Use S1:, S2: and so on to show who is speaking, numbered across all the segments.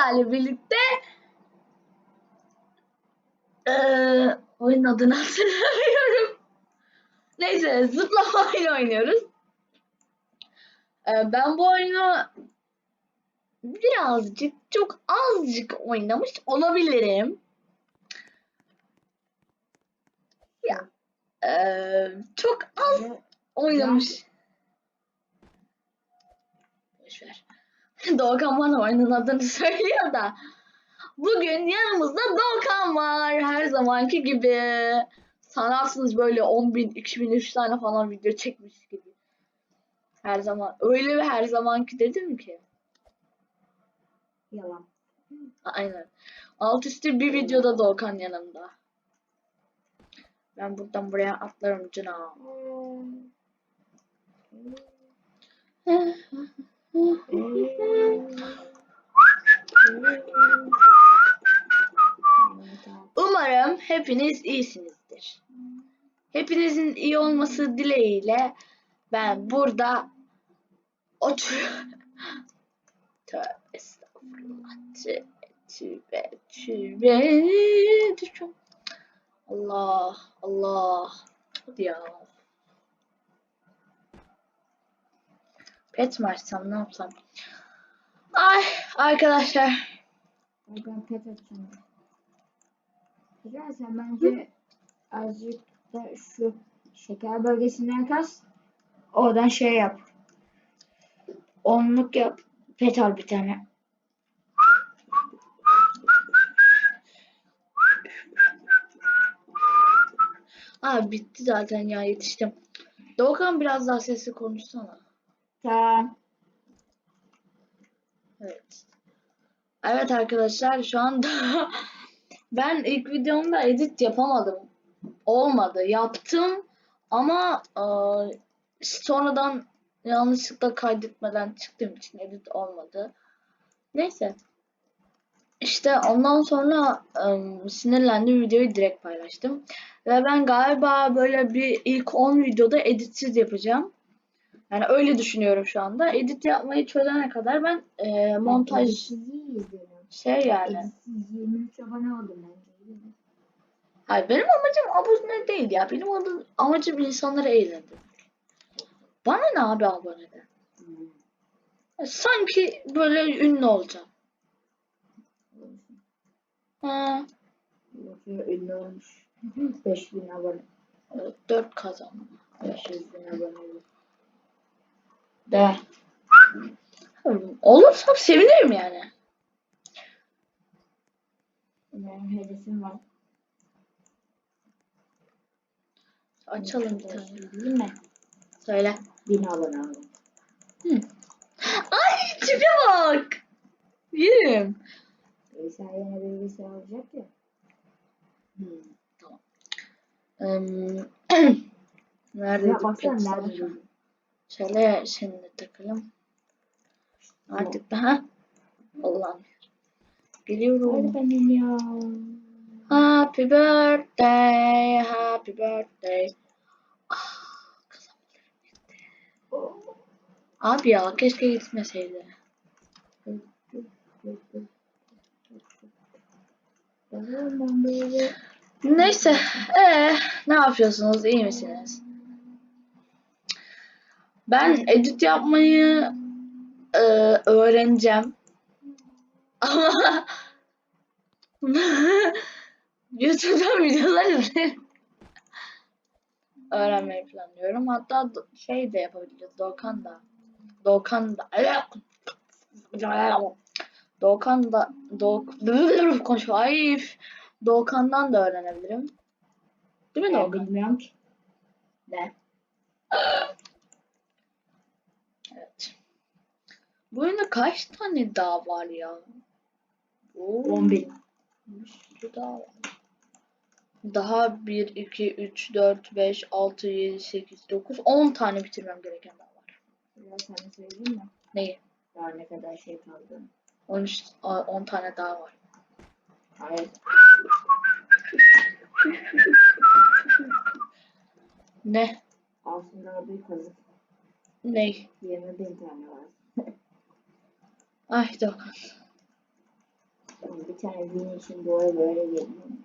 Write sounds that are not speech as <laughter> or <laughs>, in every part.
S1: sizlerle birlikte eee oyunun adını hatırlamıyorum. Neyse zıplama oyunu oynuyoruz. Eee, ben bu oyunu birazcık çok azıcık oynamış olabilirim. Ya eee, çok az oynamış. Boşver. Doğukan bana oyunun adını <laughs> söylüyor da. Bugün yanımızda Doğukan var. Her zamanki gibi. Sanarsınız böyle 10 bin, 2000, 3 tane falan video çekmiş gibi. Her zaman. Öyle ve her zamanki dedim ki.
S2: Yalan.
S1: Aynen. Alt üstü bir videoda Doğukan yanımda. Ben buradan buraya atlarım cana. <laughs> Umarım hepiniz iyisinizdir. Hepinizin iyi olması dileğiyle ben burada oturuyorum. <laughs> Tövbe. Tövbe. Allah Allah. Hadi. Pet mi açsam ne yapsam? Ay arkadaşlar.
S2: Ben pet açacağım. Güzel sen bence azıcık da şu şeker bölgesinden kas. Oradan şey yap. Onluk yap. Pet al bir tane.
S1: Aa bitti zaten ya yetiştim. Doğukan biraz daha sesli konuşsana.
S2: Tamam.
S1: Evet. Evet arkadaşlar şu anda <laughs> ben ilk videomda edit yapamadım. Olmadı. Yaptım ama e, sonradan yanlışlıkla kaydetmeden çıktığım için edit olmadı. Neyse. İşte ondan sonra e, sinirlendim videoyu direkt paylaştım. Ve ben galiba böyle bir ilk 10 videoda editsiz yapacağım. Yani öyle düşünüyorum şu anda. Edit yapmayı çözene kadar ben e, montaj şey yani.
S2: Editsiz 23 abone oldum bence.
S1: Hayır benim amacım abone değil ya. Benim adım, amacım insanları eğlendirmek. Bana ne abi aboneden? Sanki böyle ünlü olacağım. Ha,
S2: ünlü olmuş. 5000 abone.
S1: 4 kazanma.
S2: 500 bin abone.
S1: De. Olursam sevinirim yani.
S2: Benim hedefim var.
S1: Açalım bir tane.
S2: Değil mi?
S1: Söyle.
S2: 1000 abone oldum.
S1: Ay tipe bak. Yerim.
S2: Bilgisayar yine bilgisayar olacak ya.
S1: Hmm, tamam. Eee, <clears throat> Nerede?
S2: Ya baksana nerede.
S1: Şöyle şimdi takalım. Artık daha. Geliyorum.
S2: Hadi benim ya.
S1: Happy birthday, happy birthday. Ah, gitti. Abi ya keşke gitmeseydi. Neyse, ee, ne yapıyorsunuz? İyi misiniz? Ben edit yapmayı ee, öğreneceğim. Ama <laughs> YouTube'dan videolar izlerim. Öğrenmeyi planlıyorum. Hatta şey de yapabiliriz. Doğukan da. Doğukan da. Doğukan da. Doğuk... <laughs> Konuşma. Ay. Doğukan'dan da öğrenebilirim. Değil mi Doğukan?
S2: bilmiyorum ki.
S1: Ne? Evet. Bu oyunda kaç tane daha var ya? Oo,
S2: 11.
S1: bir sürü daha var. Daha 1, 2, 3, 4, 5, 6, 7, 8, 9, 10 tane bitirmem gereken daha var.
S2: Ya sana söyleyeyim mi?
S1: Neyi?
S2: Daha ne kadar şey kaldı.
S1: 13, a- 10 tane daha var.
S2: Hayır.
S1: Ne?
S2: Aslında bir kazık.
S1: Ney?
S2: 20 bin tane var.
S1: Ay Doğukan.
S2: Bir tane gün için böyle böyle geliyorum.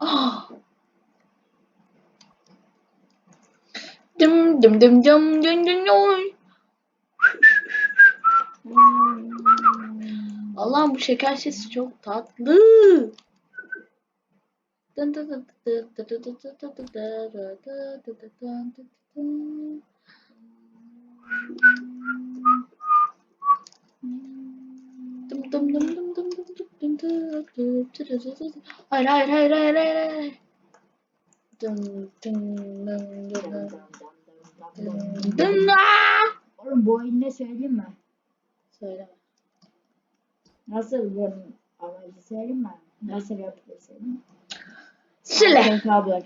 S1: Ah. Dım dım dım dım dım dım dım. Allah'ım bu şeker sesi çok tatlı. Dın dın dın dın dın dın dın dın dın dın dın dın dın dın Hayır hayır hayır hayır hayır hayır. Dım dım dım. Dım dım aa!
S2: Oğlum bu oyun ne söyleyeyim mi?
S1: Söyleme.
S2: Nasıl bunun amacı söyleyeyim mi? Nasıl mi?
S1: Söyle.
S2: Kablo.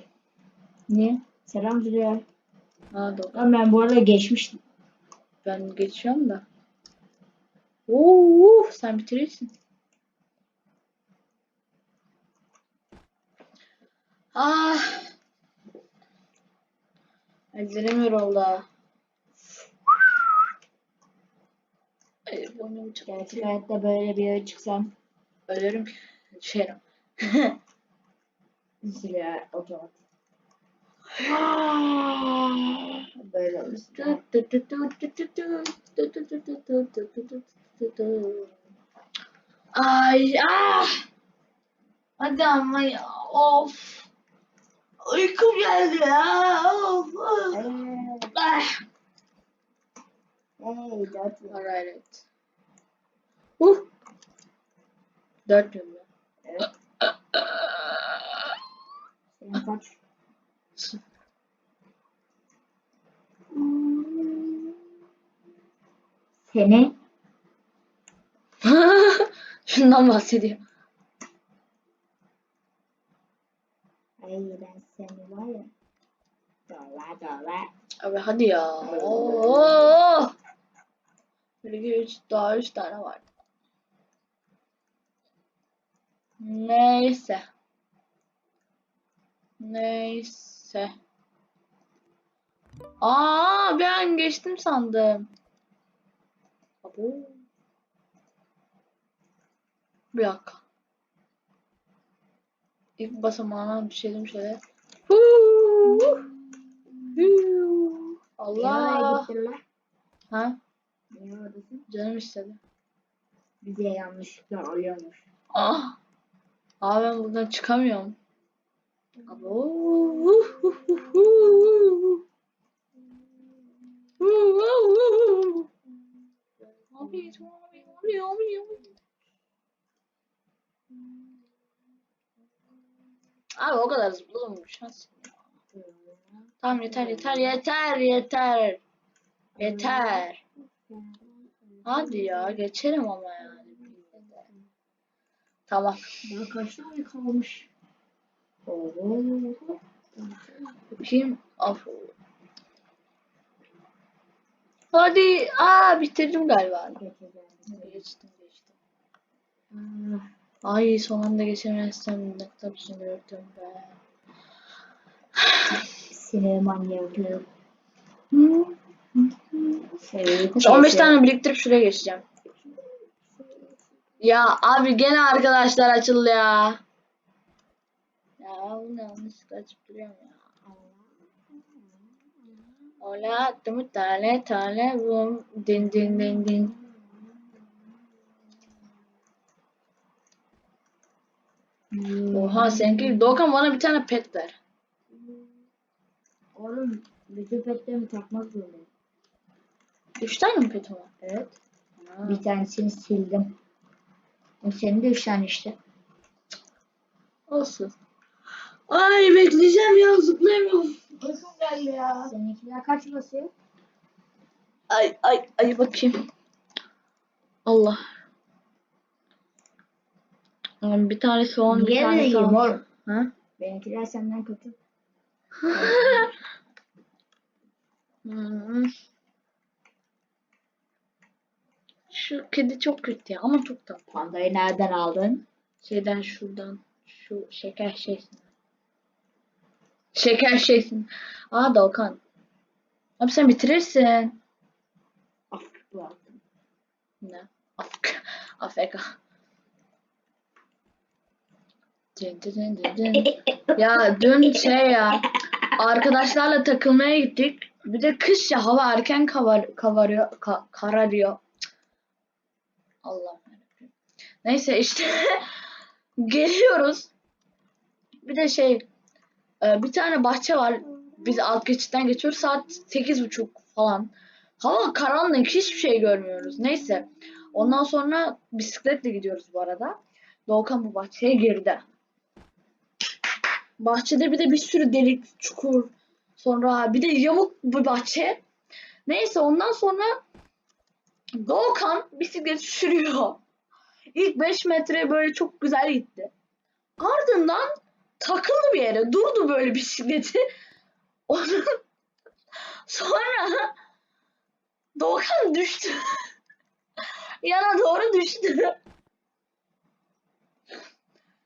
S1: Niye?
S2: Selam Züleyha.
S1: Ha doğru.
S2: Lan ben bu arada geçmiştim.
S1: Ben geçiyorum da. Oo, sen bitirirsin. Ah. Ellerim yoruldu. Ay, boynum
S2: Gerçek hayatta böyle bir yere çıksam
S1: Ölürüm. Düşerim.
S2: Züleyha otomatik. Böyle olursun.
S1: Ay ah. Hadi ama ya. Of. Uykum geldi ya. Ah.
S2: hey, dört yıl.
S1: Alright. Uh. Dört yıl. ya.
S2: Evet. Senin kaç? Seni <laughs>
S1: Şundan bahsediyor.
S2: Ay ben seni var ya. Dola dola.
S1: Abi hadi ya. Oo. Bir üç daha üç tane var. Neyse. Neyse. Aa ben geçtim sandım. Abo. Bir dakika. İlk basamağına düşelim şöyle. Huu.
S2: Niye
S1: Allah.
S2: oraya gittin lan?
S1: Ha?
S2: Niye oradasın?
S1: Canım istedi.
S2: Bize yanlışlıkla oluyormuş.
S1: Ah. Abi ben buradan çıkamıyorum. Abo. Abi, abi, abi, abi, abi. Abi o kadar zıplamamış. Nasıl? Tamam yeter yeter yeter yeter. Yeter. Hadi ya geçerim ama yani. Tamam.
S2: Daha kaç tane kalmış? Oo.
S1: Bakayım. Of. Hadi. Aa bitirdim galiba. Geçtim geçtim. Ay son anda geçemezsem ne kadar üzülürdüm be.
S2: Evet.
S1: Neyse, 15 tane biriktirip şuraya geçeceğim. Ya abi gene arkadaşlar açıldı ya. Ya bu ne yanlışlıkla açıp duruyorum ya. Ola attım tane tane bum din din din din. Oha seninki Doğukan bana bir tane pet ver.
S2: Oğlum bütün petlerimi takmak zorundayım.
S1: Üç tane mi petim var?
S2: Evet.
S1: Ha.
S2: Bir tanesini sildim. O senin de üç tane işte.
S1: Olsun. Ay bekleyeceğim ya zıplayamıyorum. Uykum geldi ya.
S2: Seninkiler kaç basıyor?
S1: Ay ay ay bakayım. Allah. Bir tanesi on, bir
S2: Niye
S1: tanesi
S2: vereyim
S1: on.
S2: oğlum?
S1: Ha?
S2: Benimkiler senden kötü. <laughs>
S1: Hmm. Şu kedi çok kötü ya ama çok tatlı.
S2: Pandayı nereden aldın?
S1: Şeyden şuradan şu şeker şeysin. Şeker şeysin. Aa Doğukan. Abi sen bitirirsin.
S2: Afriklı aldım.
S1: Ne? Afk. AFK. Dın dın dın dın dın. <laughs> ya dün şey ya arkadaşlarla takılmaya gittik. Bir de kış ya hava erken kavar, kavarıyor, ka- kararıyor. Yarabbim. Neyse işte <laughs> geliyoruz. Bir de şey e, bir tane bahçe var. Biz alt geçitten geçiyoruz. Saat sekiz buçuk falan. Hava karanlık. Hiçbir şey görmüyoruz. Neyse. Ondan sonra bisikletle gidiyoruz bu arada. Doğukan bu bahçeye girdi. Bahçede bir de bir sürü delik, çukur. Sonra bir de yamuk bir bahçe. Neyse ondan sonra Doğukan bisiklet sürüyor. İlk 5 metre böyle çok güzel gitti. Ardından takıldı bir yere. Durdu böyle bisikleti. <laughs> Onun sonra Doğukan düştü. <laughs> Yana doğru düştü.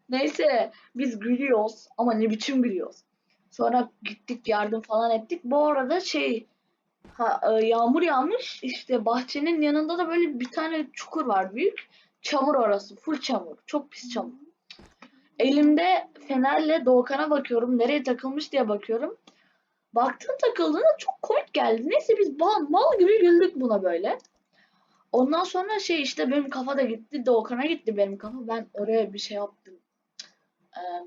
S1: Neyse biz gülüyoruz ama ne biçim gülüyoruz. Sonra gittik yardım falan ettik. Bu arada şey ha, e, yağmur yağmış işte bahçenin yanında da böyle bir tane çukur var büyük. Çamur orası full çamur. Çok pis çamur. Elimde fenerle Doğukan'a bakıyorum. Nereye takılmış diye bakıyorum. Baktım takıldığında çok komik geldi. Neyse biz bal, mal gibi güldük buna böyle. Ondan sonra şey işte benim kafa da gitti. Doğukan'a gitti benim kafa. Ben oraya bir şey yaptım. Eee,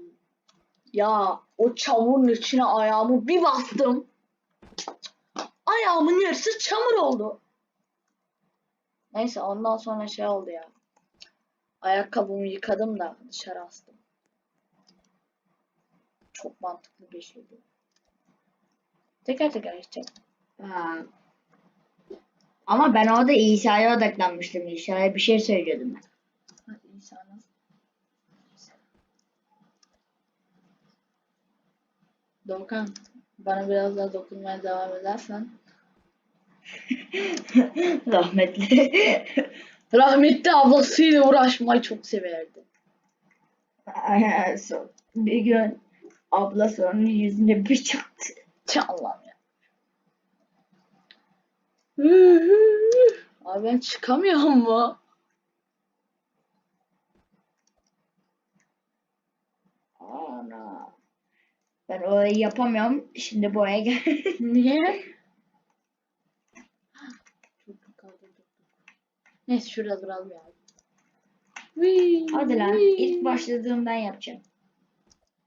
S1: ya o çamurun içine ayağımı bir bastım. Ayağımın yarısı çamur oldu. Neyse ondan sonra şey oldu ya. Ayakkabımı yıkadım da dışarı astım. Çok mantıklı bir şeydi. Teker teker içecek.
S2: Ha. Ama ben orada İsa'ya odaklanmıştım. İsa'ya bir şey söylüyordum ben.
S1: Hadi insana. Doğukan, bana biraz daha dokunmaya devam edersen. <laughs>
S2: Rahmetli. <laughs>
S1: Rahmetli ablasıyla uğraşmayı çok severdi.
S2: Bir gün abla onun yüzüne bir çaktı.
S1: Allah'ım ya. Abi ben çıkamıyorum mu?
S2: Ben orayı yapamıyorum. Şimdi buraya gel. <laughs>
S1: Niye? Neyse şurada duralım ya. Whee,
S2: Hadi lan.
S1: whee,
S2: İlk başladığımdan yapacağım.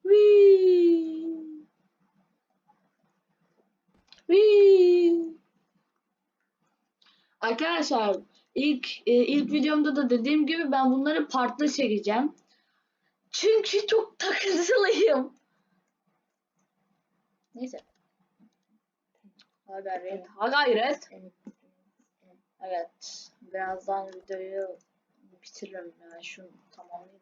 S1: whee. Whee. Arkadaşlar ilk e, ilk videomda da dediğim gibi ben bunları partlı çekeceğim. Çünkü çok takıntılıyım. Neyse. Ha gayret. Ha gayret.
S2: Evet.
S1: Birazdan videoyu bitiririm ya. Şunu tamamlayayım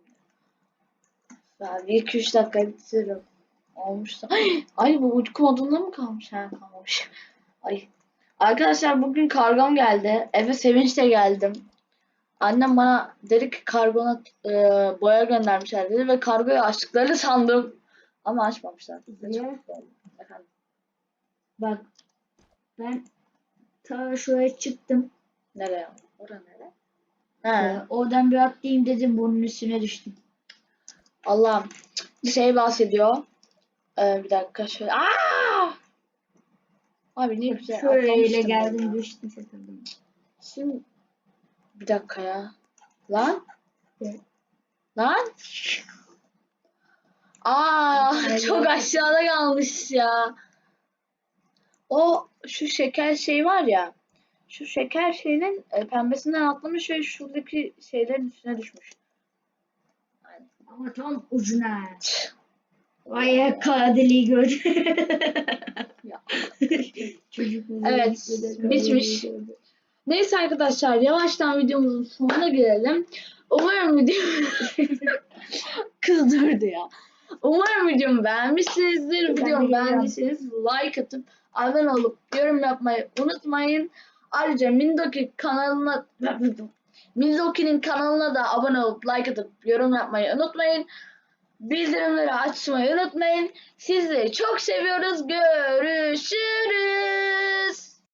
S1: da. Ya bir iki üç dakika bitiririm. Olmuş da. Ay, bu uyku modunda mı kalmış? Ha kalmamış. Ay. Arkadaşlar bugün kargom geldi. Eve sevinçle geldim. Annem bana dedi ki kargona e, boya göndermişler dedi ve kargoyu açtıklarını sandım. Ama açmamışlar. Ve çok Efendim.
S2: Bak. Ben ta şuraya çıktım.
S1: Nereye? Ora nere?
S2: Ee,
S1: He.
S2: oradan bir atlayayım dedim. Bunun üstüne düştüm.
S1: Allah'ım. Şey bahsediyor. Ee, bir dakika şöyle. Aa! Abi ne güzel
S2: Şöyle geldim
S1: ya.
S2: düştüm.
S1: Şimdi bir dakika ya. Lan?
S2: Evet.
S1: Lan? Aa, <laughs> çok aşağıda kalmış ya. O şu şeker şey var ya. Şu şeker şeyinin e, pembesinden atlamış ve şuradaki şeylerin üstüne düşmüş.
S2: Ama tam ucuna. Vay kara deliği.
S1: Ya. <laughs>
S2: Çocuk
S1: Evet, bitmiş. Neyse arkadaşlar yavaştan videomuzun sonuna gelelim. Umarım video <laughs> kızdırdı ya. Umarım videomu beğenmişsinizdir. Videomu beğendiyseniz like atıp abone olup yorum yapmayı unutmayın. Ayrıca Mindoki kanalına <laughs> Mindoki'nin kanalına da abone olup like atıp yorum yapmayı unutmayın. Bildirimleri açmayı unutmayın. Sizleri çok seviyoruz. Görüşürüz.